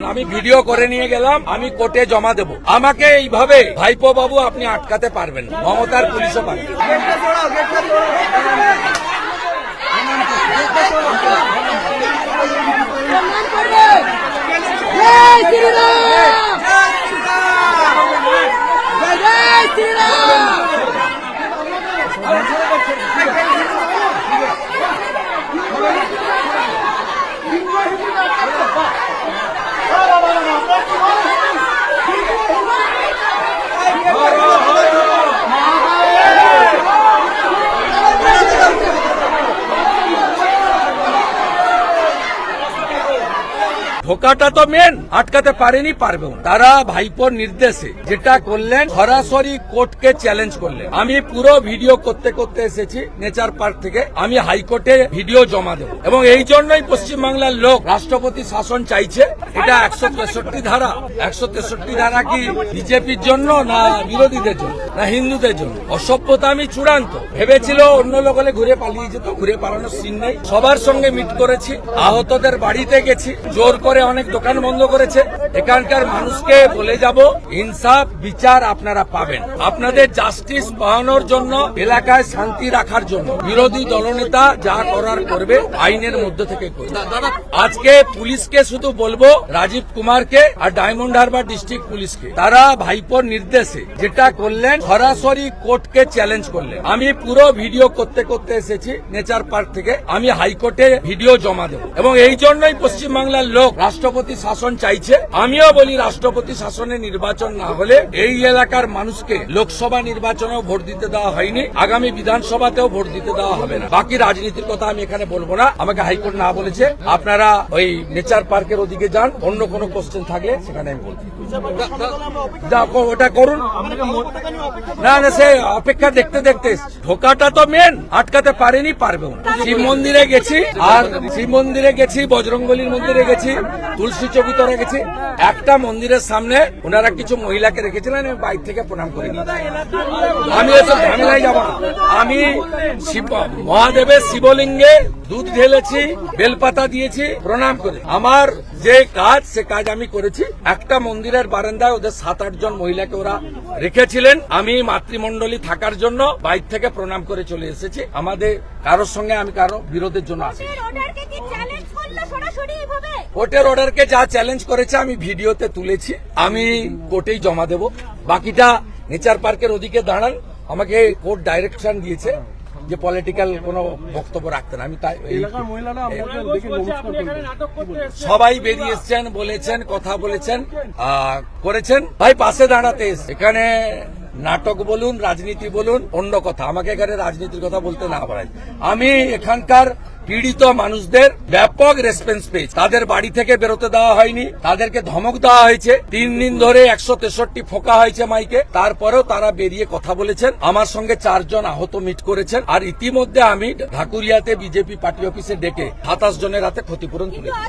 আমি ভিডিও করে নিয়ে গেলাম, আমি কোর্টে জমা দেব। আমাকে এইভাবে ভাইপো বাবু আপনি আটকাতে পারবেন। মমতার পুলিশও শ্রীরাম জয় শ্রীরাম ঢোকাটা তো মেন আটকাতে পারেনি, পারবেও তারা ভাইপোর নির্দেশে যেটা করলেন, সরাসরি কোর্টকে চ্যালেঞ্জ করলেন। আমি পুরো ভিডিও করতে করতে এসেছি নেচার পার্ক থেকে। আমি হাইকোর্টে ভিডিও জমা দেব। এবং এই জন্যই পশ্চিমবাংলার লোক রাষ্ট্রপতি শাসন চাইছে। এটা একশো তেষট্টি ধারা। একশো তেষট্টি ধারা কি বিজেপির জন্য না বিরোধীদের জন্য? না হিন্দুদের জন্য? অসভ্যতা আমি চূড়ান্ত। ভেবেছিল অন্য লোক হলে ঘুরে পালিয়ে যেত, ঘুরে পালানোর সিন নেই। সবার সঙ্গে মিট করেছি। আহতদের বাড়িতে গেছি। জোর করে অনেক দোকান বন্ধ করেছে। এখানকার মানুষকে বলে যাব ইনসাফ বিচার আপনারা পাবেন। আপনাদের জাস্টিস পাওয়ানোর জন্য এলাকায় শান্তি রাখার জন্য। বিরোধী দলনেতা যা করার করবে আইনের মধ্যে থেকে করবে। আজকে পুলিশকে শুধু বলব রাজীব কুমারকে আর ডায়মন্ড হারবার ডিস্ট্রিক্ট পুলিশকে। তারা ভাইপোর নির্দেশে যেটা করলেন সরাসরি কোর্টকে চ্যালেঞ্জ করলেন। আমি পুরো ভিডিও করতে করতে এসেছি নেচার পার্ক থেকে। আমি হাইকোর্টে ভিডিও জমা দেব। এবং এই জন্যই পশ্চিমবাংলার লোক রাষ্ট্রপতি শাসন চাইছে। আমিও বলি রাষ্ট্রপতি শাসনে নির্বাচন না হলে এই এলাকার মানুষকে লোকসভা নির্বাচনেও ভোট দিতে দেওয়া হয়নি, আগামী বিধানসভাতেও ভোট দিতে দেওয়া হবে না। বাকি রাজনীতির কথা আমি এখানে বলব না। আমাকে হাইকোর্ট না বলেছে। আপনারা ওই নেচার পার্কের ওদিকে যান, অন্য কোনো কোশ্চেন থাকলে সেখানে আমি বলছি। ওটা করুন। না না, সে অপেক্ষা দেখতে দেখতে ঢোকাটা তো মেন আটকাতে পারেনি, পারবেও। শিব মন্দিরে গেছি, আর শিব মন্দিরে গেছি বজরঙ্গলির মন্দিরে গেছি, তুলসী চৌকিতরে গেছি। একটা মন্দিরের সামনে ওনারা কিছু মহিলাকে রেখেছিলেন, আমি বাইক থেকে প্রণাম করি। আমি এসব ঝামেলায় যাব না। আমি মহাদেবের শিবলিঙ্গে দুধ ঢেলেছি, বেলপাতা দিয়েছি, প্রণাম করে। আমার যে কাজ, সে কাজ আমি করেছি। একটা মন্দিরের বারান্দায় ওদের সাত, আট জন মহিলাকে ওরা রেখেছিলেন। আমি মাতৃমণ্ডলী থাকার জন্য বাইক থেকে প্রণাম করে চলে এসেছি। আমাদের কারোর সঙ্গে আমি কারও বিরোধের জন্য আসি কোর্টের অর্ডারকে যা চ্যালেঞ্জ করেছে আমি ভিডিওতে তুলেছি। আমি কোর্টেই জমা দেব। বাকিটা নেচার পার্কের ওদিকে দাঁড়ান। আমাকে কোর্ট ডাইরেকশন দিয়েছে যে পলিটিক্যাল কোনো বক্তব্য রাখতেন আমি তাই সবাই বেরিয়ে এসছেন বলেছেন কথা বলেছেন করেছেন। ভাই পাশে দাঁড়াতে এসছে। এখানে নাটক বলুন, রাজনীতি বলুন, অন্য কথা। আমাকে এখানে রাজনীতির কথা বলতে না পারাই আমি এখানকার পীড়িত মানুষদের ব্যাপক রেসপন্স পেয়েছি। তাদের বাড়ি থেকে বেরোতে দেওয়া হয়নি। তাদেরকে ধমক দেওয়া হয়েছে। তিন দিন ধরে একশো তেষট্টি ফোকা হয়েছে মাইকে। তারপরেও তারা বেরিয়ে কথা বলেছেন। আমার সঙ্গে চারজন আহত মিট করেছেন। আর ইতিমধ্যে আমি ঢাকুরিয়াতে বিজেপি পার্টি অফিসে ডেকে সাতাশ জনের হাতে ক্ষতিপূরণ তুলে দিয়েছি।